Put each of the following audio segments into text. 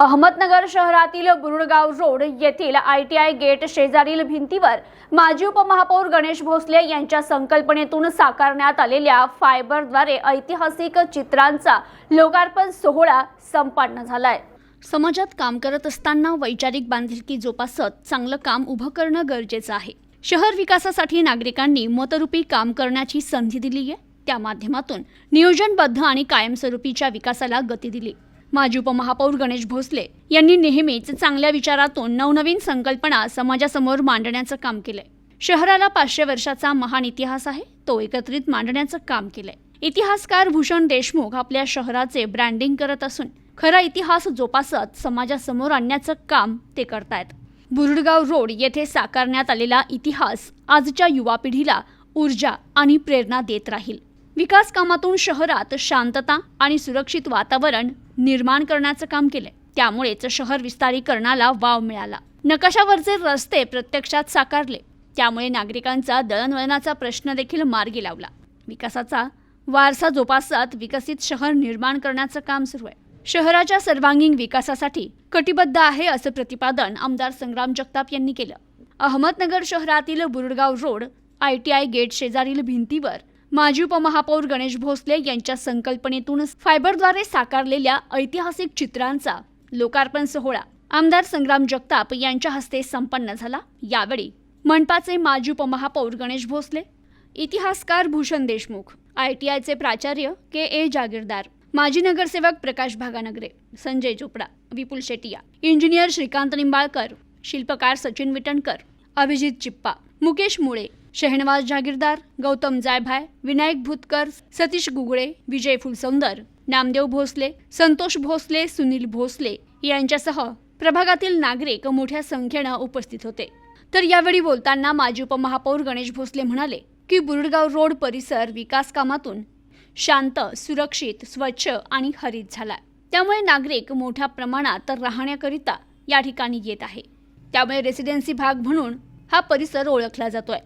अहमदनगर शहरातील बुरुडगाव रोड येथील I T I gate शेजारील भिंतीवर माजी उपमहापौर गणेश भोसले यांच्या संकल्पनेतून साकारण्यात आलेल्या फायबरद्वारे ऐतिहासिक चित्रांचा लोकार्पण सोहळा संपन्न झालाय. समाजात काम करत असताना वैचारिक बांधिलकी जोपासत चांगलं काम उभं करणं गरजेचं आहे. शहर विकासासाठी नागरिकांनी मतरूपी काम करण्याची संधी दिली आहे त्या माध्यमातून नियोजनबद्ध आणि कायमस्वरूपीच्या विकासाला गती दिली. माजी उपमहापौर गणेश भोसले यांनी नेहमीच चांगल्या विचारातून नवनवीन संकल्पना समाजासमोर मांडण्याचं काम केलंय. शहराला पाचशे वर्षाचा महान इतिहास आहे तो एकत्रित मांडण्याचं काम केलंय. इतिहासकार भूषण देशमुख आपल्या शहराचे ब्रँडिंग करत असून खरा इतिहास जोपासत समाजासमोर आणण्याचं काम ते करतायत. बुरुडगाव रोड येथे साकारण्यात आलेला इतिहास आजच्या युवा पिढीला ऊर्जा आणि प्रेरणा देत राहील. विकास कामातून शहरात शांतता आणि सुरक्षित वातावरण निर्माण करण्याचं काम केलंय. त्यामुळेच शहर विस्तारीकरणाला वाव मिळाला. नकाशावरचे रस्ते प्रत्यक्षात साकारले. त्यामुळे नागरिकांचा दळणवळणाचा प्रश्न देखील मार्गी लावला. विकासाचा वारसा जोपासत विकसित शहर निर्माण करण्याचं काम सुरू आहे. शहराच्या सर्वांगीण विकासासाठी कटिबद्ध आहे असं प्रतिपादन आमदार संग्राम जगताप यांनी केलं. अहमदनगर शहरातील Burudgaon road I T I gate शेजारील भिंतीवर माजी उपमहापौर गणेश भोसले यांच्या संकल्पनेतून फायबरद्वारे साकारलेल्या ऐतिहासिक चित्रांचा लोकार्पण सोहळा. आमदार संग्राम जगताप यांच्या हस्ते संपन्न झाला. यावेळी मनपाचे माजी उपमहापौर गणेश भोसले इतिहासकार भूषण देशमुख आय टी आयचे प्राचार्य के ए जागीरदार माजी नगरसेवक प्रकाश भागानगरे संजय चोपडा विपुल शेटिया इंजिनियर श्रीकांत निंबाळकर शिल्पकार सचिन विटणकर अभिजित चिप्पा मुकेश मुळे शहनवाज जागीरदार गौतम जायभाय विनायक भूतकर सतीश गुगळे विजय फुलसौंदर नामदेव भोसले संतोष भोसले सुनील भोसले यांच्यासह प्रभागातील नागरिक मोठ्या संख्येनं उपस्थित होते. तर यावेळी बोलताना माजी उपमहापौर गणेश भोसले म्हणाले की बुरुडगाव रोड परिसर विकास कामातून शांत सुरक्षित स्वच्छ आणि हरित झाला त्यामुळे नागरिक मोठ्या प्रमाणात राहण्याकरिता या ठिकाणी येत आहे. त्यामुळे रेसिडेन्सी भाग म्हणून हा परिसर ओळखला जातोय.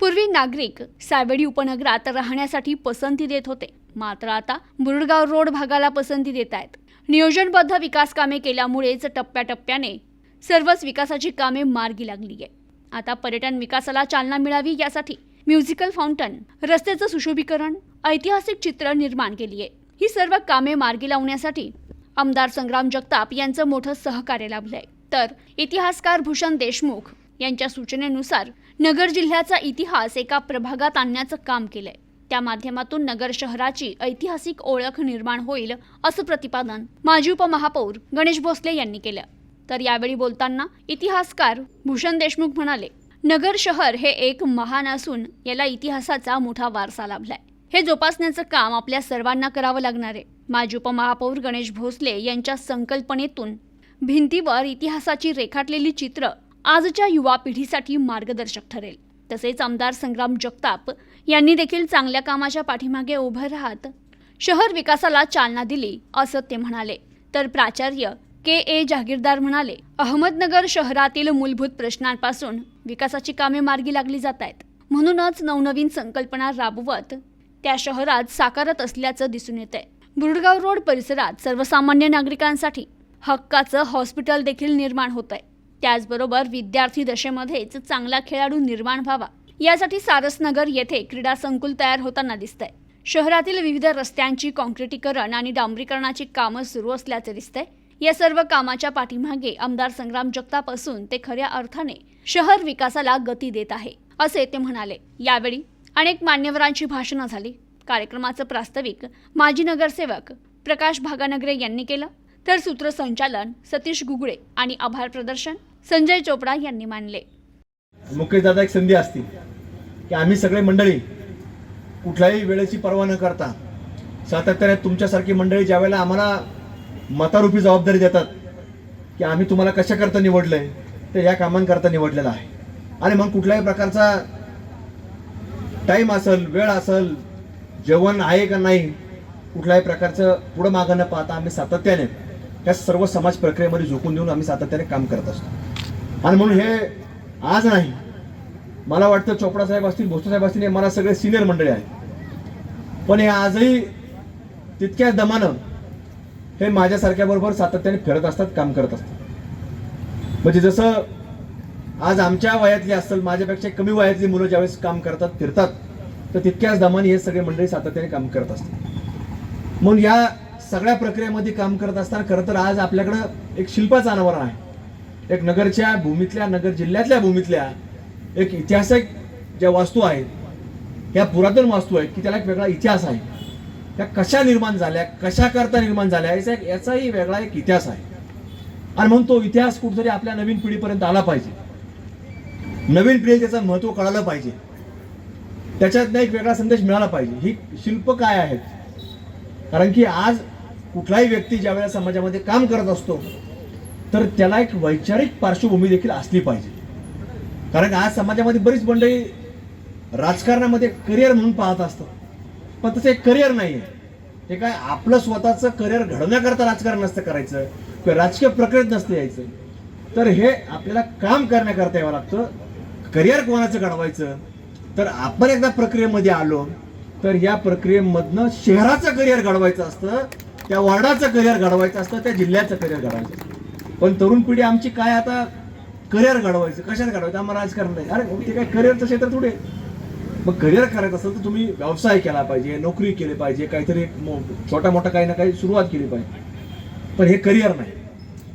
पूर्वी नागरिक सावेडी उपनगरात राहण्यासाठी पसंती देत होते. मात्र आता मुरडगाव रोड भागाला पसंती देत आहेत. नियोजनबद्ध विकास कामे केल्यामुळेच टप्प्याटप्प्याने सर्वच विकासाची कामे मार्गी लागली आहे आता पर्यटन विकासाला चालना मिळावी यासाठी म्युझिकल फाउंटन रस्त्याचं सुशोभीकरण ऐतिहासिक चित्र निर्माण केली आहे. ही सर्व कामे मार्गी लावण्यासाठी आमदार संग्राम जगताप यांचं मोठं सहकार्य लाभलंय. तर इतिहासकार भूषण देशमुख यांच्या सूचनेनुसार नगर जिल्ह्याचा इतिहास एका प्रभागात आणण्याचं काम केलंय. त्या माध्यमातून नगर शहराची ऐतिहासिक ओळख निर्माण होईल असं प्रतिपादन माजी उपमहापौर गणेश भोसले यांनी केलं. तर यावेळी बोलताना इतिहासकार भूषण देशमुख म्हणाले नगर शहर हे एक महान असून याला इतिहासाचा मोठा वारसा लाभलाय. हे जोपासण्याचं काम आपल्या सर्वांना करावं लागणार आहे. माजी उपमहापौर गणेश भोसले यांच्या संकल्पनेतून भिंतीवर इतिहासाची रेखाटलेली चित्र आजच्या युवा पिढीसाठी मार्गदर्शक ठरेल. तसेच आमदार संग्राम जगताप यांनी देखील चांगल्या कामाच्या पाठीमागे उभं राहत शहर विकासाला चालना दिली असं ते म्हणाले. तर प्राचार्य के. ए. जागीरदार म्हणाले अहमदनगर शहरातील मूलभूत प्रश्नांपासून विकासाची कामे मार्गी लागली जात आहेत. म्हणूनच नवनवीन संकल्पना राबवत त्या शहरात साकारत असल्याचं दिसून येत आहे बुरडगाव रोड परिसरात सर्वसामान्य नागरिकांसाठी हक्काचं हॉस्पिटल देखील निर्माण होत आहे त्याचबरोबर विद्यार्थी दशेमध्येच चांगला खेळाडू निर्माण व्हावा. यासाठी सारसनगर येथे क्रीडा संकुल तयार होताना दिसतंय. शहरातील विविध रस्त्यांची कॉन्क्रिटीकरण आणि डांबरीकरणाची कामं सुरू असल्याचे दिसतंय. या सर्व कामाच्या पाठीमागे आमदार संग्राम जगताप असून ते खऱ्या अर्थाने शहर विकासाला गती देत आहे असे ते म्हणाले. यावेळी अनेक मान्यवरांची भाषणं झाली. कार्यक्रमाचं प्रास्ताविक माजी नगरसेवक प्रकाश भागानगरे यांनी केलं. तर सूत्रसंचालन सतीश गुगळे आणि आभार प्रदर्शन संजय चोपडा यांनी मानले. मुकेश दादा एक संधी असती की आम्ही सगळे मंडळी कुठल्याही वेळेची पर्वा न करता सातत्याने तुमच्यासारखी मंडळी ज्यावेळेला आम्हाला मतारूपी जबाबदारी देतात की आम्ही तुम्हाला कशाकरता निवडलं निवडलंय ते या कामांकरता निवडलेलं आहे. आणि मग कुठल्याही प्रकारचा टाईम असेल वेळ असेल जेवण आहे का नाही कुठल्याही प्रकारचं पुढं मागं न पाहता आम्ही सातत्याने या सर्व समाज प्रक्रियेमध्ये झोकून देऊन आम्ही सातत्याने काम करत असतो. आणि म्हणून हे आज नाही मला वाटतं चोपडा साहेब असतील भोसले साहेब असतील हे मला सगळे सिनियर मंडळी आहेत. पण हे आजही तितक्याच दमानं हे माझ्यासारख्याबरोबर सातत्याने फिरत असतात काम करत असतात. म्हणजे जसं आज आमच्या वयातली असेल माझ्यापेक्षा कमी वयातली मुलं ज्यावेळेस काम करतात फिरतात तर तितक्याच दमाने हे सगळे मंडळी सातत्याने काम करत असतात. म्हणून या सगळ्या प्रक्रियेमध्ये काम करत असताना खरं तर आज आपल्याकडं एक शिल्पाचं अनावरण आहे. एक नगरच्या भूमीतल्या नगर जिल्ह्यातल्या भूमीतल्या एक ऐतिहासिक ज्या वास्तू आहेत ह्या पुरातन वास्तू आहेत की त्याला एक वेगळा इतिहास आहे. त्या कशा निर्माण झाल्या कशा करता निर्माण झाल्या याचा एक याचाही वेगळा एक इतिहास आहे. आणि म्हणून तो इतिहास कुठेतरी आपल्या नवीन पिढीपर्यंत आला पाहिजे. नवीन पिढी त्याचं महत्त्व कळालं पाहिजे. त्याच्यातनं एक वेगळा संदेश मिळाला पाहिजे. ही शिल्प काय आहेत? कारण की आज कुठलाही व्यक्ती ज्या वेळेला समाजामध्ये काम करत असतो तर त्याला एक वैचारिक पार्श्वभूमी देखील असली पाहिजे. कारण आज समाजामध्ये बरीच मंडळी राजकारणामध्ये करिअर म्हणून पाहत असतात. पण तसं एक करिअर नाही आहे हे काय आपलं स्वतःचं करिअर घडवण्याकरता राजकारण नसतं करायचं किंवा राजकीय प्रक्रियेत नसतं यायचं. तर हे आपल्याला काम करण्याकरता यावं लागतं. करिअर कोणाचं घडवायचं? तर आपण एकदा प्रक्रियेमध्ये आलो तर या प्रक्रियेमधनं शहराचं करिअर घडवायचं असतं त्या वॉर्डाचं करिअर घडवायचं असतं त्या जिल्ह्याचं करिअर घडवायचं असतं. पण तरुण पिढी आमची काय आता करिअर घडवायचं कशात घडवायचं? आम्हाला राजकारण नाही. अरे ते काय करिअरचं क्षेत्र थोडे मग करिअर करायचं असेल तर तुम्ही व्यवसाय केला पाहिजे नोकरी केली पाहिजे काहीतरी मो- छोटा मोठा काही ना काही सुरुवात केली पाहिजे. पण हे करिअर नाही.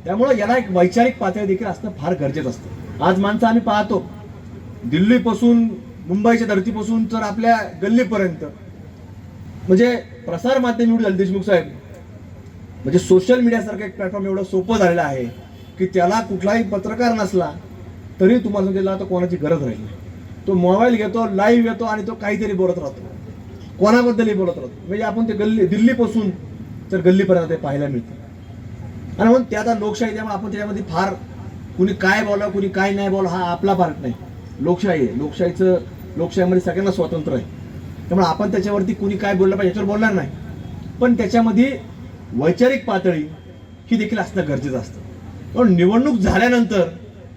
त्यामुळे याला एक वैचारिक पातळी देखील असणं फार गरजेचं असतं. आज माणसं आम्ही पाहतो दिल्लीपासून मुंबईच्या धर्तीपासून तर आपल्या गल्लीपर्यंत. म्हणजे प्रसार माध्यम एवढी देशमुख साहेब म्हणजे सोशल मीडियासारखं एक प्लॅटफॉर्म एवढं सोपं झालेलं आहे की त्याला कुठलाही पत्रकार नसला तरी तुम्हाला त्याला आता कोणाची गरज राहील तो मोबाईल घेतो लाईव्ह येतो आणि तो काहीतरी बोलत राहतो. कोणाबद्दलही बोलत राहतो. म्हणजे आपण ते गल्ली दिल्लीपासून तर गल्लीपर्यंत ते पाहायला मिळतं. आणि म्हणून ते आता लोकशाही त्यामुळे आपण त्याच्यामध्ये फार कुणी काय बोला कुणी काय नाही बोला हा आपला पार्ट नाही. लोकशाही आहे. लोकशाहीचं लोकशाहीमध्ये सगळ्यांना स्वातंत्र्य आहे. त्यामुळे आपण त्याच्यावरती कुणी काय बोललं पाहिजे याच्यावर बोलणार नाही. पण त्याच्यामध्ये वैचारिक पातळी ही देखील असणं गरजेचं असतं. पण निवडणूक झाल्यानंतर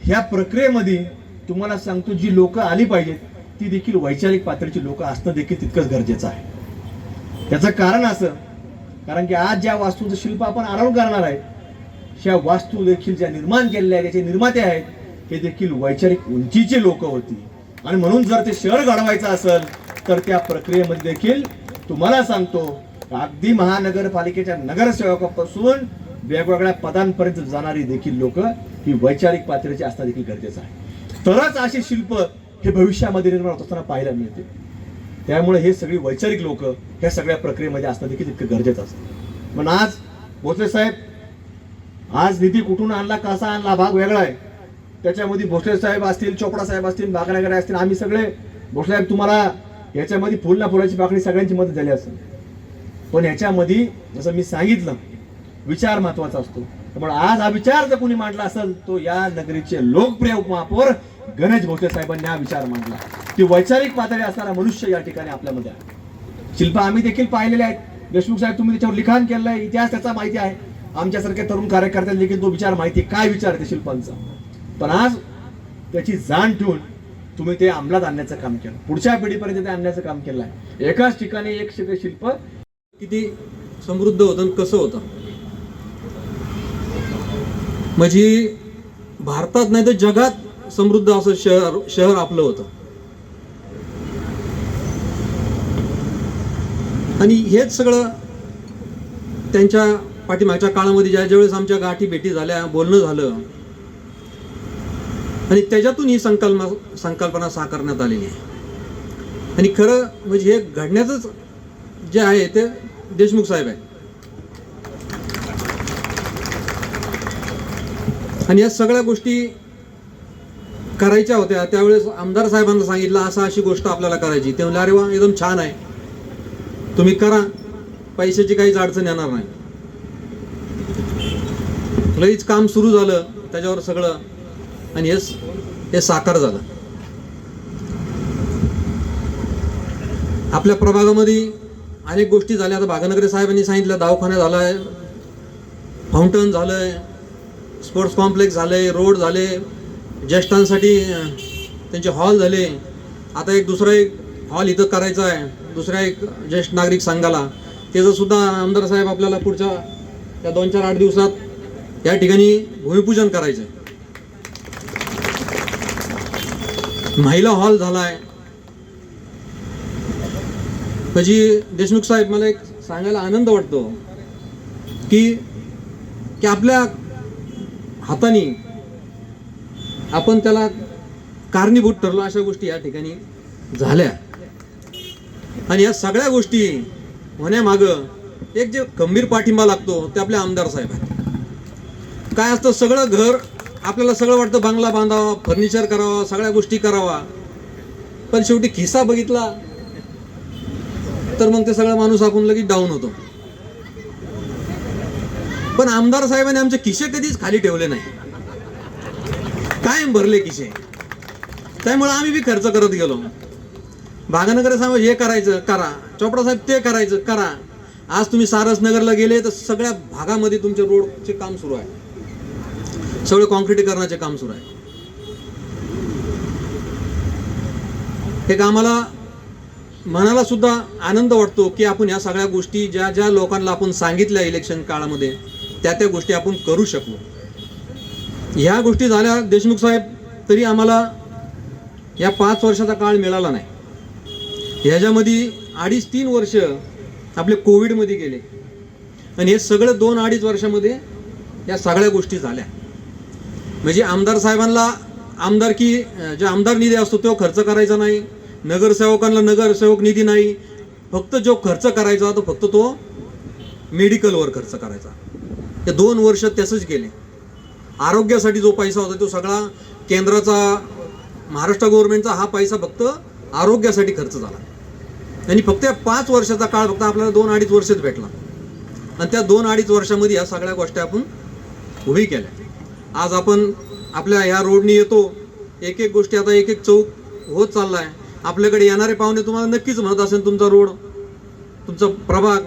ह्या प्रक्रियेमध्ये तुम्हाला सांगतो जी लोकं आली पाहिजेत ती देखील वैचारिक पातळीची लोकं असणं देखील तितकंच गरजेचं आहे. त्याचं कारण असं कारण की आज ज्या वास्तूचं शिल्प आपण आराम करणार आहे ह्या वास्तू देखील ज्या निर्माण केलेल्या आहेत ज्याचे निर्माते आहेत हे देखील वैचारिक उंचीचे लोक होती. आणि म्हणून जर ते शहर घडवायचं असेल तर त्या प्रक्रियेमध्ये देखील तुम्हाला सांगतो अगदी महानगरपालिकेच्या नगरसेवकापासून वेगवेगळ्या पदांपर्यंत जाणारी देखील लोक ही वैचारिक पातळीची असणं देखील गरजेचं आहे. तरच अशी शिल्प हे भविष्यामध्ये निर्माण होत असताना पाहायला मिळते. त्यामुळे हे सगळी वैचारिक लोक ह्या सगळ्या प्रक्रियेमध्ये असणं देखील तितकं गरजेचं असतं. पण आज भोसले साहेब आज निधी कुठून आणला कसा आणला भाग वेगळा आहे. त्याच्यामध्ये भोसले साहेब असतील चोपडा साहेब असतील बागनागरे असतील आम्ही सगळे भोसले साहेब तुम्हाला याच्यामध्ये फुल ना फुलाची पाकळी सगळ्यांची मदत झाली असेल. पण याच्यामध्ये जसं मी सांगितलं विचार महत्त्वाचा असतो. त्यामुळे आज हा विचार जर कोणी मांडला असेल तो या नगरीचे लोकप्रिय उपमहापौर गणेश भोसले साहेबांनी हा विचार मांडला. की वैचारिक पातळी असणारा मनुष्य या ठिकाणी आपल्यामध्ये आहे. शिल्प आम्ही देखील पाहिलेले आहेत. देशमुख साहेब तुम्ही त्याच्यावर लिखाण केलंय इतिहास त्याचा माहिती आहे. आमच्यासारख्या तरुण कार्यकर्त्यांना देखील तो विचार माहिती काय विचार ते शिल्पांचा? पण आज त्याची जाण ठेवून तुम्ही ते अंमलात आणण्याचं काम केलं. पुढच्या पिढीपर्यंत ते आणण्याचं काम केलं आहे एकाच ठिकाणी एक शिल्प किती समृद्ध होतं आणि कसं होतं? म्हणजे भारतात नाही तर जगात समृद्ध असं शहर शहर आपलं होतं. आणि हेच सगळं त्यांच्या पाठीमागच्या काळामध्ये ज्या ज्यावेळेस आमच्या गाठी भेटी झाल्या बोलणं झालं आणि त्याच्यातून ही संकल्पना संकल्पना साकारण्यात आलेली आहे. आणि खरं म्हणजे हे घडण्याचंच जे आहे ते देशमुख साहेब आहे. आणि या सगळ्या गोष्टी करायच्या होत्या त्यावेळेस आमदार साहेबांना सांगितलं असं अशी गोष्ट आपल्याला करायची. ते म्हणले अरे वा एकदम छान आहे. तुम्ही करा पैशाची काहीच अडचण येणार नाही. लईच काम सुरू झालं त्याच्यावर सगळं. आणि हे हे साकार झालं. आपल्या प्रभागामध्ये अनेक गोष्टी झाल्या. आता भागनगरे साहेबांनी सांगितलं दवाखाना झालाय फाउंटन आहे स्पोर्ट्स कॉम्प्लेक्स झाले रोड झाले ज्येष्ठांसाठी त्यांचे हॉल झाले. आता एक दुसरा एक हॉल इथं करायचा आहे. दुसऱ्या एक ज्येष्ठ नागरिक संघाला. त्याचं सुद्धा आमदार साहेब आपल्याला पुढच्या त्या दोन चार आठ दिवसात या ठिकाणी भूमिपूजन करायचं आहे महिला हॉल झाला आहे म्हणजे देशमुख साहेब मला एक सांगायला आनंद वाटतो की की आपल्या हाताने आपण त्याला कारणीभूत ठरलो अशा गोष्टी या ठिकाणी झाल्या. आणि या सगळ्या गोष्टी होण्यामागं एक जे गंभीर पाठिंबा लागतो ते आपले आमदार साहेब आहेत. काय असतं सगळं घर आपल्याला सगळं वाटतं बंगला बांधावा फर्निचर करावा सगळ्या गोष्टी करावा. पण शेवटी खिसा बघितला तर मग ते सगळं माणूस आपण लगेच डाऊन होतो. पण आमदार साहेबांनी आमचे किसे कधीच खाली ठेवले नाही. कायम भरले किसे त्यामुळे आम्ही बी खर्च करत गेलो. भागनगर साहेब हे करायचं करा. चोपडा साहेब ते करायचं करा. आज तुम्ही सारसनगरला गेले तर सगळ्या भागामध्ये तुमच्या रोडचे काम सुरू आहे. सगळे कॉन्क्रिटीकरणाचे काम सुरू आहे. एक आम्हाला मनाला सुद्धा आनंद वाटतो की आपण ह्या सगळ्या गोष्टी ज्या ज्या लोकांना आपण सांगितल्या इलेक्शन काळामध्ये त्या त्या गोष्टी आपण करू शकलो. ह्या गोष्टी झाल्या देशमुख साहेब तरी आम्हाला या पाच वर्षाचा काळ मिळाला नाही. ह्याच्यामध्ये अडीच तीन वर्ष आपले कोविडमध्ये गेले. आणि हे सगळं दोन अडीच वर्षामध्ये या सगळ्या गोष्टी झाल्या. म्हणजे आमदार साहेबांना आमदारकी अं, जे आमदार निधी असतो तो खर्च करायचा नाही. नगरसेवकांना नगरसेवक निधी नाही. फक्त जो खर्च करायचा तो फक्त तो मेडिकलवर खर्च करायचा. ते दोन वर्ष तसंच गेले आरोग्यासाठी जो पैसा होता तो सगळा केंद्राचा महाराष्ट्र गव्हर्नमेंटचा हा पैसा फक्त आरोग्यासाठी खर्च झाला. आणि फक्त या पाच वर्षाचा काळ फक्त आपल्याला दोन अडीच वर्षच भेटला. आणि त्या दोन अडीच वर्षामध्ये या सगळ्या गोष्टी आपण उभी केल्या. आज आपण आपल्या ह्या रोडनी येतो. एक एक गोष्टी आता एक एक चौक होत चालला आहे आपल्याकडे येणारे पाहुणे तुम्हाला नक्कीच म्हणत असेल तुमचा रोड तुमचा प्रभाग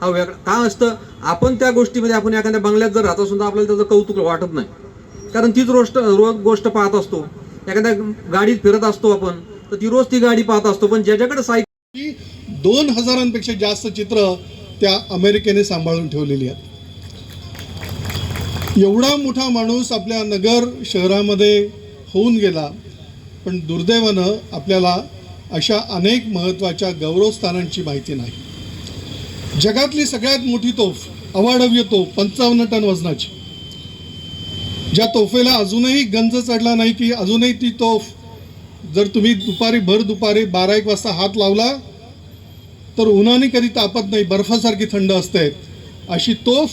हा वेगळा. काय असतं आपण त्या गोष्टीमध्ये आपण एखाद्या बंगल्यात जर राहत असून तर आपल्याला त्याचं कौतुक वाटत नाही. कारण तीच रोष्ट रोज गोष्ट पाहत असतो. एखाद्या गाडीत फिरत असतो आपण तर ती रोज ती गाडी पाहत असतो. पण ज्याच्याकडे सायकल की दोन हजारांपेक्षा जास्त चित्र त्या अमेरिकेने सांभाळून ठेवलेली आहेत. एवढा मोठा माणूस आपल्या नगर शहरामध्ये होऊन गेला. पण दुर्दैवानं आपल्याला अशा अनेक महत्त्वाच्या गौरवस्थानांची माहिती नाही. जगातली सगळ्यात मोठी तोफ अवाढव्य तोफ पंचावन्न टन वजनाची. ज्या तोफेला अजूनही गंज चढला नाही की अजूनही ती तोफ जर तुम्ही दुपारी भर दुपारी बारा एक वाजता हात लावला तर उन्हाने कधी तापत नाही बर्फासारखी थंड असते. अशी तोफ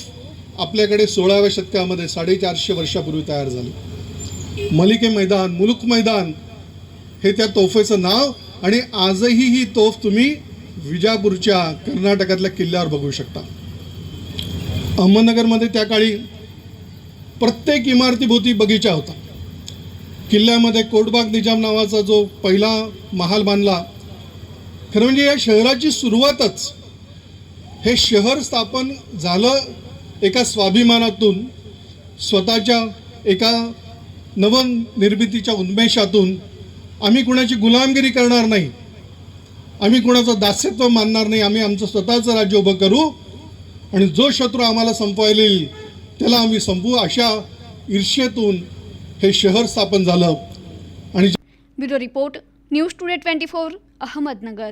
आपल्याकडे सोळाव्या शतकामध्ये साडेचारशे वर्षापूर्वी तयार झाली. मलिके मैदान मुलुक मैदान हे त्या तोफेचं नाव आणि आजही ही तोफ तुम्ही विजापूरच्या कर्नाटकातल्या किल्ल्यावर बघू शकता. अहमदनगरमध्ये त्या काळी प्रत्येक इमारतीभोवती बगीचा होता. किल्ल्यामध्ये कोटबाग निजाम नावाचा जो पहिला महाल बांधला खरं म्हणजे या शहराची सुरुवातच हे शहर स्थापन झालं एका स्वाभिमानातून स्वतःच्या एका नवनिर्मितीच्या उन्मेषातून आम्ही कुणाची गुलामगिरी करणार नाही. आम्ही कुणाचं दास्यत्व मानणार नाही. आम्ही आमचं स्वतःचं राज्य उभं करू आणि जो शत्रू आम्हाला संपवायला येईल त्याला आम्ही संपवू. अशा ईर्ष्येतून हे शहर स्थापन झालं. आणि bureau report news today twenty four Ahmednagar.